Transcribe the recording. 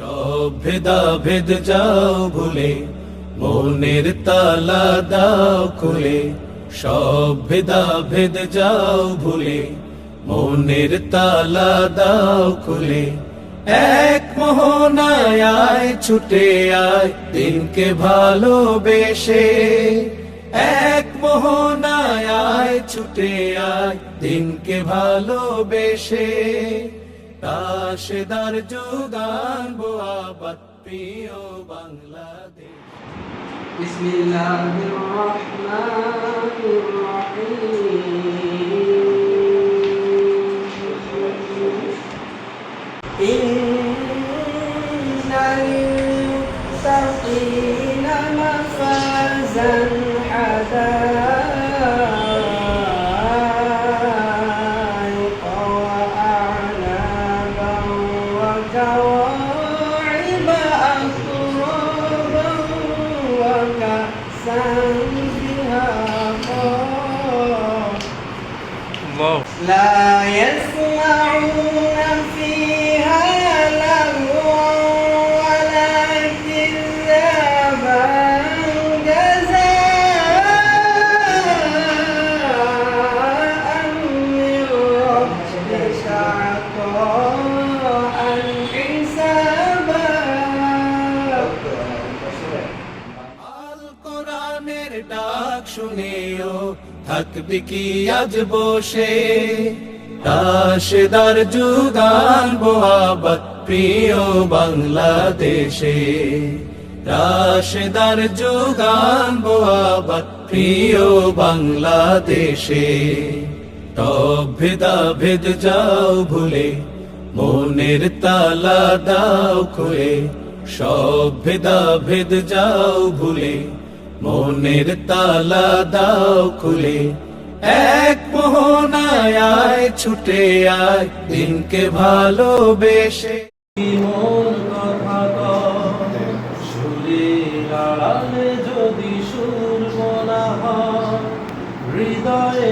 সব ভেদা ভেদ যাও ভুলে, মনের তালা দাও খুলে, সব ভেদা ভেদ যাও ভুলে, মনের তালা দাও খুলে। এক মোহনায় আয়, ছুটে আয়, দিনকে ভালোবেসে। এক মোহনায় আয়, ছুটে আয়, দিনকে ভালোবেসে। তাশেদার যোগান বোয়াবাত প্রিয় বাংলাদেশ بسم الله الرحمن الرحيم إن للمتقين مفازا حدائق لا يسمعون ডাক শুনেও, থাকবি কি আজ বসে? তাশেদার যুগান বোয়াবাত প্রিয় বাংলাদেশে। রাশেদার যুগান বোয়াবাত প্রিয় বাংলাদেশে। সব ভেদা যাও ভুলে, মনের তালা দাও খুলে, সব ভেদ যাও ভুলে মনের তালা দাও খুলে। এক মোহনায় আয় ছুটে আয় দিনকে ভালোবেসে। মন কথা যদি হয়, হৃদয়ে